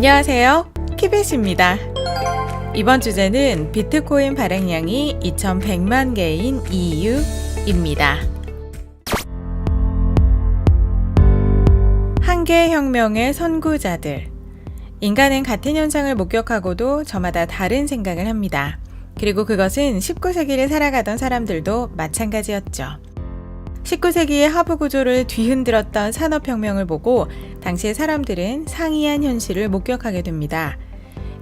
안녕하세요. 키벳입니다. 이번 주제는 비트코인 발행량이 2100만 개인 이유입니다. 한계 혁명의 선구자들. 인간은 같은 현상을 목격하고도 저마다 다른 생각을 합니다. 그리고 그것은 19세기를 살아가던 사람들도 마찬가지였죠. 19세기의 하부 구조를 뒤흔들었던 산업혁명을 보고 당시의 사람들은 상이한 현실을 목격하게 됩니다.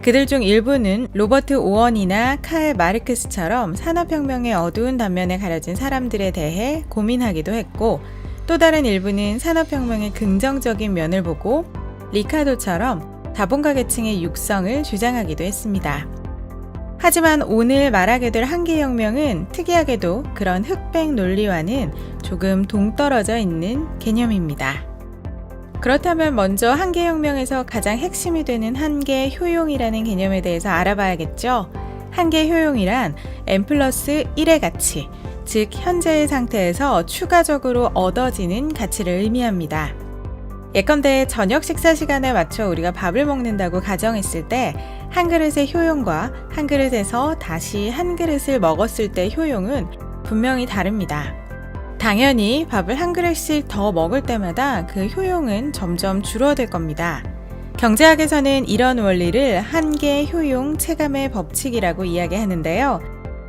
그들 중 일부는 로버트 오원이나 칼 마르크스처럼 산업혁명의 어두운 단면에 가려진 사람들에 대해 고민하기도 했고 또 다른 일부는 산업혁명의 긍정적인 면을 보고 리카도처럼 자본가 계층의 육성을 주장하기도 했습니다. 하지만 오늘 말하게 될 한계혁명은 특이하게도 그런 흑백 논리와는 조금 동떨어져 있는 개념입니다. 그렇다면 먼저 한계혁명에서 가장 핵심이 되는 한계 효용이라는 개념에 대해서 알아봐야겠죠? 한계 효용이란 n 플러스 1의 가치, 즉 현재의 상태에서 추가적으로 얻어지는 가치를 의미합니다. 예컨대 저녁 식사 시간에 맞춰 우리가 밥을 먹는다고 가정했을 때 한 그릇의 효용과 한 그릇에서 다시 한 그릇을 먹었을 때 효용은 분명히 다릅니다. 당연히 밥을 한 그릇씩 더 먹을 때마다 그 효용은 점점 줄어들 겁니다. 경제학에서는 이런 원리를 한계 효용 체감의 법칙이라고 이야기하는데요.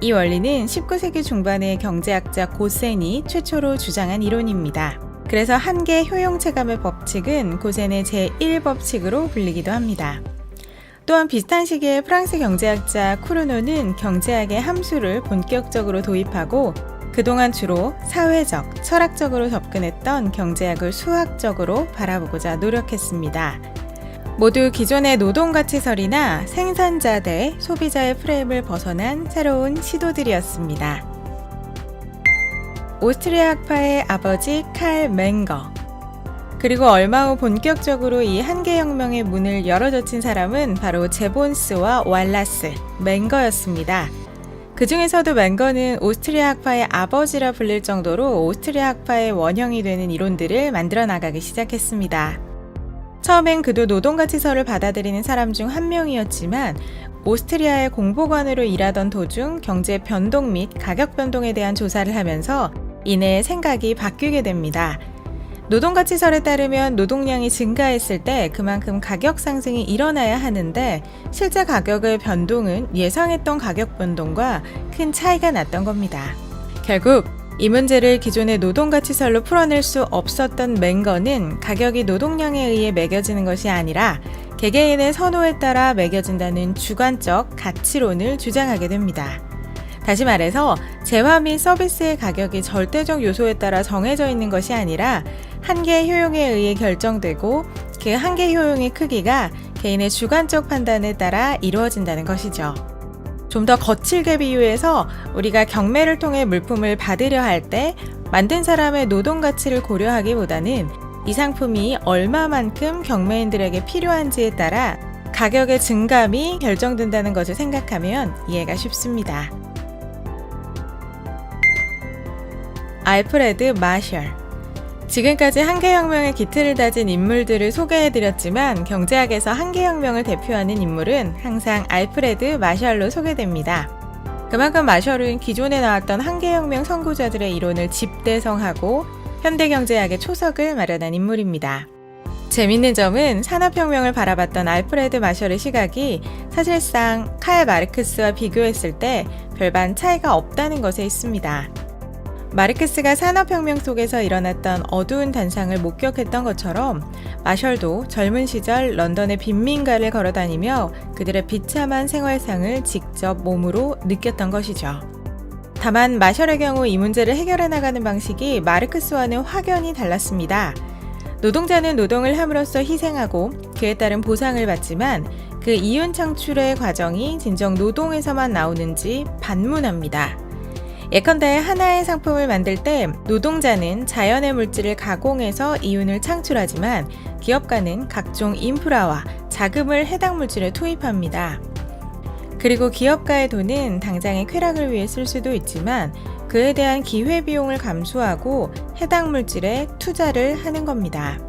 이 원리는 19세기 중반의 경제학자 고센이 최초로 주장한 이론입니다. 그래서 한계 효용 체감의 법칙은 고센의 제1법칙으로 불리기도 합니다. 또한 비슷한 시기에 프랑스 경제학자 쿠르노는 경제학의 함수를 본격적으로 도입하고 그동안 주로 사회적, 철학적으로 접근했던 경제학을 수학적으로 바라보고자 노력했습니다. 모두 기존의 노동가치설이나 생산자 대 소비자의 프레임을 벗어난 새로운 시도들이었습니다. 오스트리아 학파의 아버지 칼 맹거, 그리고 얼마 후 본격적으로 이 한계혁명의 문을 열어젖힌 사람은 바로 제본스와 왈라스, 맹거였습니다. 그 중에서도 맹거는 오스트리아 학파의 아버지라 불릴 정도로 오스트리아 학파의 원형이 되는 이론들을 만들어 나가기 시작했습니다. 처음엔 그도 노동가치설을 받아들이는 사람 중 한 명이었지만 오스트리아의 공보관으로 일하던 도중 경제 변동 및 가격 변동에 대한 조사를 하면서 이내 생각이 바뀌게 됩니다. 노동가치설에 따르면 노동량이 증가했을 때 그만큼 가격 상승이 일어나야 하는데 실제 가격의 변동은 예상했던 가격 변동과 큰 차이가 났던 겁니다. 결국 이 문제를 기존의 노동가치설로 풀어낼 수 없었던 맹거는 가격이 노동량에 의해 매겨지는 것이 아니라 개개인의 선호에 따라 매겨진다는 주관적 가치론을 주장하게 됩니다. 다시 말해서 재화 및 서비스의 가격이 절대적 요소에 따라 정해져 있는 것이 아니라 한계 효용에 의해 결정되고 그 한계 효용의 크기가 개인의 주관적 판단에 따라 이루어진다는 것이죠. 좀 더 거칠게 비유해서 우리가 경매를 통해 물품을 받으려 할 때 만든 사람의 노동 가치를 고려하기보다는 이 상품이 얼마만큼 경매인들에게 필요한지에 따라 가격의 증감이 결정된다는 것을 생각하면 이해가 쉽습니다. 알프레드 마셜 지금까지 한계혁명의 기틀을 다진 인물들을 소개해드렸지만 경제학에서 한계혁명을 대표하는 인물은 항상 알프레드 마셜로 소개됩니다. 그만큼 마셜은 기존에 나왔던 한계혁명 선구자들의 이론을 집대성하고 현대경제학의 초석을 마련한 인물입니다. 재밌는 점은 산업혁명을 바라봤던 알프레드 마셜의 시각이 사실상 칼 마르크스와 비교했을 때 별반 차이가 없다는 것에 있습니다. 마르크스가 산업혁명 속에서 일어났던 어두운 단상을 목격했던 것처럼 마셜도 젊은 시절 런던의 빈민가를 걸어다니며 그들의 비참한 생활상을 직접 몸으로 느꼈던 것이죠. 다만 마셜의 경우 이 문제를 해결해 나가는 방식이 마르크스와는 확연히 달랐습니다. 노동자는 노동을 함으로써 희생하고 그에 따른 보상을 받지만 그 이윤 창출의 과정이 진정 노동에서만 나오는지 반문합니다. 예컨대 하나의 상품을 만들 때 노동자는 자연의 물질을 가공해서 이윤을 창출하지만 기업가는 각종 인프라와 자금을 해당 물질에 투입합니다. 그리고 기업가의 돈은 당장의 쾌락을 위해 쓸 수도 있지만 그에 대한 기회비용을 감수하고 해당 물질에 투자를 하는 겁니다.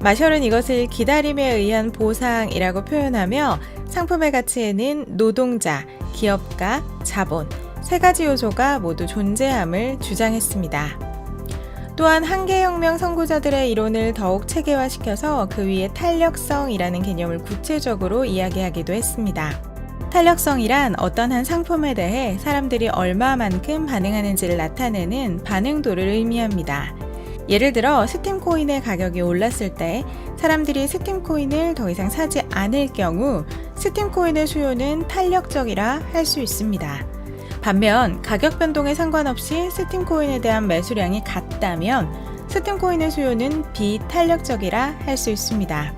마셜은 이것을 기다림에 의한 보상이라고 표현하며 상품의 가치에는 노동자, 기업가, 자본 세 가지 요소가 모두 존재함을 주장했습니다. 또한 한계혁명 선구자들의 이론을 더욱 체계화시켜서 그 위에 탄력성이라는 개념을 구체적으로 이야기하기도 했습니다. 탄력성이란 어떤 한 상품에 대해 사람들이 얼마만큼 반응하는지를 나타내는 반응도를 의미합니다. 예를 들어 스팀 코인의 가격이 올랐을 때 사람들이 스팀 코인을 더 이상 사지 않을 경우 스팀 코인의 수요는 탄력적이라 할 수 있습니다. 반면 가격 변동에 상관없이 스팀 코인에 대한 매수량이 같다면 스팀 코인의 수요는 비탄력적이라 할 수 있습니다.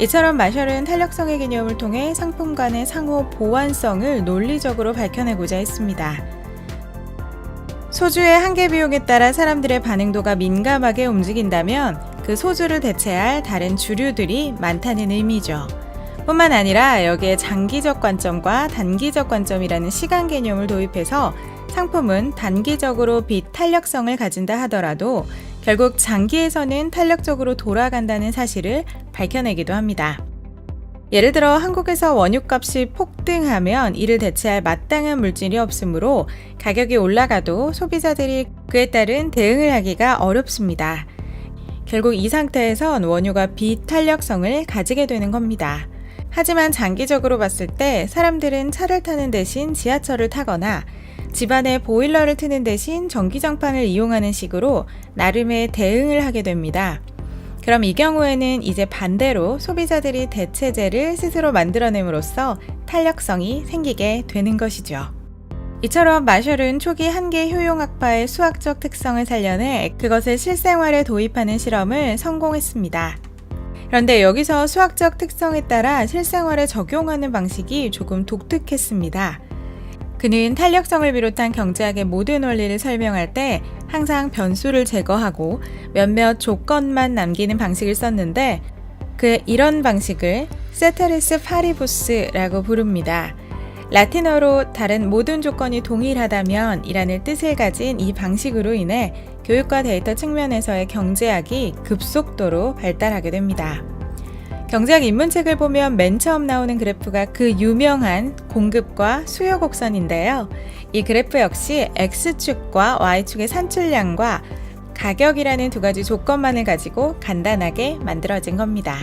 이처럼 마셜은 탄력성의 개념을 통해 상품 간의 상호 보완성을 논리적으로 밝혀내고자 했습니다. 소주의 한계 비용에 따라 사람들의 반응도가 민감하게 움직인다면 그 소주를 대체할 다른 주류들이 많다는 의미죠. 뿐만 아니라 여기에 장기적 관점과 단기적 관점이라는 시간 개념을 도입해서 상품은 단기적으로 비탄력성을 가진다 하더라도 결국 장기에서는 탄력적으로 돌아간다는 사실을 밝혀내기도 합니다. 예를 들어 한국에서 원유값이 폭등하면 이를 대체할 마땅한 물질이 없으므로 가격이 올라가도 소비자들이 그에 따른 대응을 하기가 어렵습니다. 결국 이 상태에선 원유가 비탄력성을 가지게 되는 겁니다. 하지만 장기적으로 봤을 때 사람들은 차를 타는 대신 지하철을 타거나 집안에 보일러를 트는 대신 전기장판을 이용하는 식으로 나름의 대응을 하게 됩니다. 그럼 이 경우에는 이제 반대로 소비자들이 대체제를 스스로 만들어냄으로써 탄력성이 생기게 되는 것이죠. 이처럼 마셜은 초기 한계 효용 학파의 수학적 특성을 살려내 그것을 실생활에 도입하는 실험을 성공했습니다. 그런데 여기서 수학적 특성에 따라 실생활에 적용하는 방식이 조금 독특했습니다. 그는 탄력성을 비롯한 경제학의 모든 원리를 설명할 때 항상 변수를 제거하고 몇몇 조건만 남기는 방식을 썼는데 그 이런 방식을 세테리스 파리부스라고 부릅니다. 라틴어로 다른 모든 조건이 동일하다면 이라는 뜻을 가진 이 방식으로 인해 교육과 데이터 측면에서의 경제학이 급속도로 발달하게 됩니다. 경제학 입문책을 보면 맨 처음 나오는 그래프가 그 유명한 공급과 수요 곡선인데요. 이 그래프 역시 X축과 Y축의 산출량과 가격이라는 두 가지 조건만을 가지고 간단하게 만들어진 겁니다.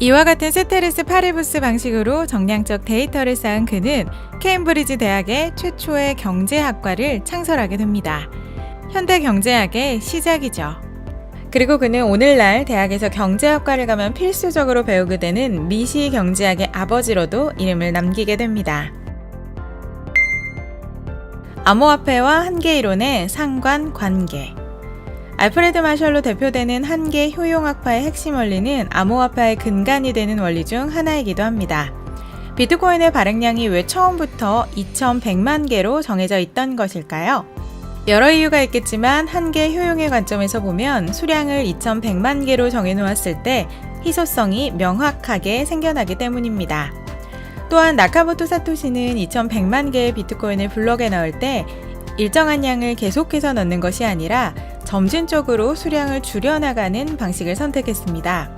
이와 같은 세테르스 파리부스 방식으로 정량적 데이터를 쌓은 그는 케임브리지 대학의 최초의 경제학과를 창설하게 됩니다. 현대 경제학의 시작이죠. 그리고 그는 오늘날 대학에서 경제학과를 가면 필수적으로 배우게 되는 미시 경제학의 아버지로도 이름을 남기게 됩니다. 암호화폐와 한계 이론의 상관 관계. 알프레드 마셜로 대표되는 한계 효용학파의 핵심 원리는 암호화폐의 근간이 되는 원리 중 하나이기도 합니다. 비트코인의 발행량이 왜 처음부터 2,100만 개로 정해져 있던 것일까요? 여러 이유가 있겠지만 한계 효용의 관점에서 보면 수량을 2,100만 개로 정해놓았을 때 희소성이 명확하게 생겨나기 때문입니다. 또한 나카모토 사토시는 2,100만 개의 비트코인을 블록에 넣을 때 일정한 양을 계속해서 넣는 것이 아니라 점진적으로 수량을 줄여나가는 방식을 선택했습니다.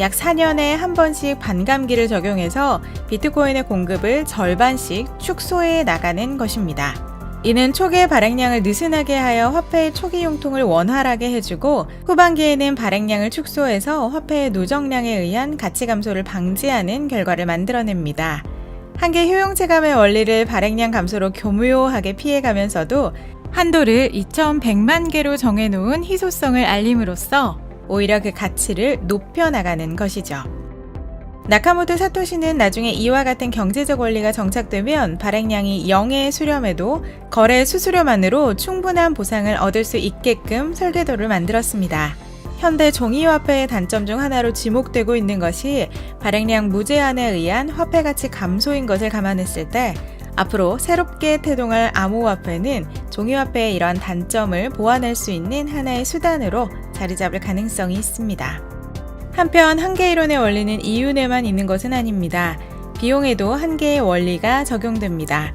약 4년에 한 번씩 반감기를 적용해서 비트코인의 공급을 절반씩 축소해 나가는 것입니다. 이는 초기의 발행량을 느슨하게 하여 화폐의 초기 용통을 원활하게 해주고 후반기에는 발행량을 축소해서 화폐의 누적량에 의한 가치 감소를 방지하는 결과를 만들어냅니다. 한계 효용 체감의 원리를 발행량 감소로 교묘하게 피해가면서도 한도를 2,100만 개로 정해놓은 희소성을 알림으로써 오히려 그 가치를 높여나가는 것이죠. 나카모토 사토시는 나중에 이와 같은 경제적 원리가 정착되면 발행량이 0에 수렴해도 거래 수수료만으로 충분한 보상을 얻을 수 있게끔 설계도를 만들었습니다. 현대 종이화폐의 단점 중 하나로 지목되고 있는 것이 발행량 무제한에 의한 화폐 가치 감소인 것을 감안했을 때 앞으로 새롭게 태동할 암호화폐는 종이화폐의 이러한 단점을 보완할 수 있는 하나의 수단으로 자리 잡을 가능성이 있습니다. 한편 한계 이론의 원리는 이윤에만 있는 것은 아닙니다. 비용에도 한계의 원리가 적용됩니다.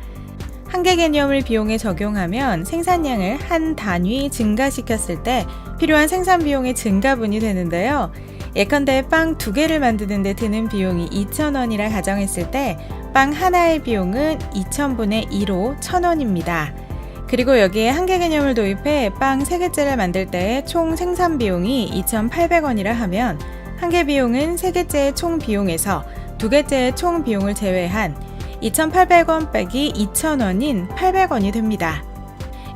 한계 개념을 비용에 적용하면 생산량을 한 단위 증가시켰을 때 필요한 생산 비용의 증가분이 되는데요. 예컨대 빵 두 개를 만드는데 드는 비용이 2,000원이라 가정했을 때 빵 하나의 비용은 2,000분의 2로 1,000원입니다. 그리고 여기에 한계 개념을 도입해 빵 3개째를 만들 때의 총 생산 비용이 2,800원이라 하면 한개 비용은 3개째의 총 비용에서 두 개째의 총 비용을 제외한 2,800원 빼기 2,000원인 800원이 됩니다.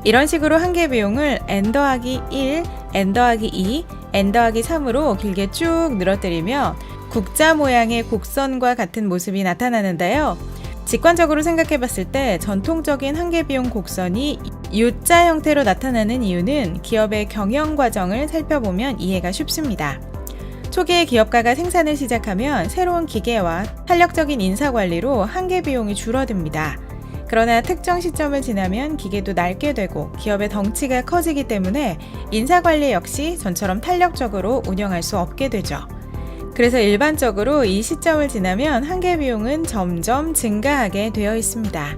이런 식으로 한개 비용을 n 더하기 1, n 더하기 2, n 더하기 3으로 길게 쭉 늘어뜨리며 국자 모양의 곡선과 같은 모습이 나타나는데요. 직관적으로 생각해 봤을 때 전통적인 한계 비용 곡선이 U자 형태로 나타나는 이유는 기업의 경영 과정을 살펴보면 이해가 쉽습니다. 초기에 기업가가 생산을 시작하면 새로운 기계와 탄력적인 인사 관리로 한계 비용이 줄어듭니다. 그러나 특정 시점을 지나면 기계도 낡게 되고 기업의 덩치가 커지기 때문에 인사 관리 역시 전처럼 탄력적으로 운영할 수 없게 되죠. 그래서 일반적으로 이 시점을 지나면 한계 비용은 점점 증가하게 되어 있습니다.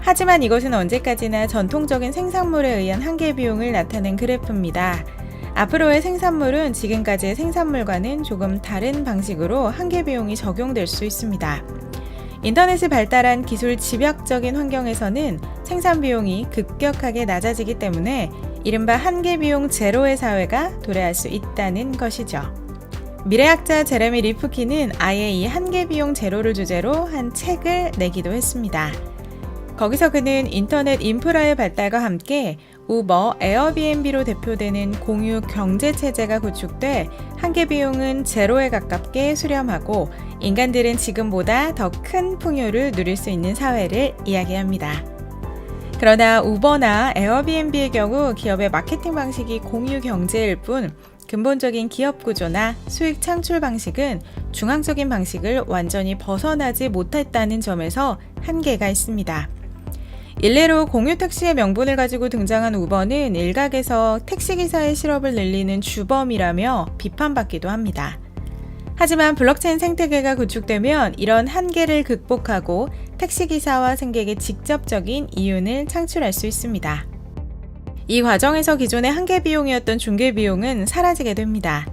하지만 이것은 언제까지나 전통적인 생산물에 의한 한계 비용을 나타낸 그래프입니다. 앞으로의 생산물은 지금까지의 생산물과는 조금 다른 방식으로 한계 비용이 적용될 수 있습니다. 인터넷이 발달한 기술 집약적인 환경에서는 생산 비용이 급격하게 낮아지기 때문에 이른바 한계 비용 제로의 사회가 도래할 수 있다는 것이죠. 미래학자 제레미 리프키는 아예 이 한계 비용 제로를 주제로 한 책을 내기도 했습니다. 거기서 그는 인터넷 인프라의 발달과 함께 우버, 에어비앤비로 대표되는 공유 경제 체제가 구축돼 한계 비용은 제로에 가깝게 수렴하고 인간들은 지금보다 더 큰 풍요를 누릴 수 있는 사회를 이야기합니다. 그러나 우버나 에어비앤비의 경우 기업의 마케팅 방식이 공유 경제일 뿐 근본적인 기업 구조나 수익 창출 방식은 중앙적인 방식을 완전히 벗어나지 못했다는 점에서 한계가 있습니다. 일례로 공유 택시의 명분을 가지고 등장한 우버는 일각에서 택시기사의 실업을 늘리는 주범이라며 비판받기도 합니다. 하지만 블록체인 생태계가 구축되면 이런 한계를 극복하고 택시기사와 승객의 직접적인 이윤을 창출할 수 있습니다. 이 과정에서 기존의 한계 비용이었던 중개 비용은 사라지게 됩니다.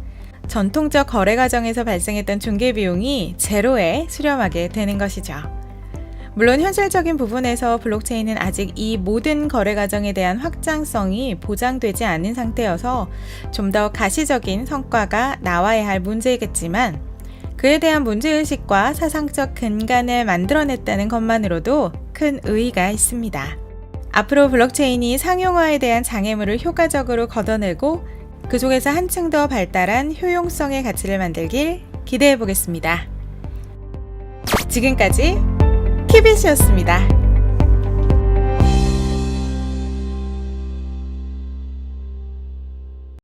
전통적 거래 과정에서 발생했던 중개 비용이 제로에 수렴하게 되는 것이죠. 물론 현실적인 부분에서 블록체인은 아직 이 모든 거래 과정에 대한 확장성이 보장되지 않은 상태여서 좀 더 가시적인 성과가 나와야 할 문제이겠지만 그에 대한 문제의식과 사상적 근간을 만들어냈다는 것만으로도 큰 의의가 있습니다. 앞으로 블록체인이 상용화에 대한 장애물을 효과적으로 걷어내고 그 속에서 한층 더 발달한 효용성의 가치를 만들길 기대해 보겠습니다. 지금까지 키비시였습니다.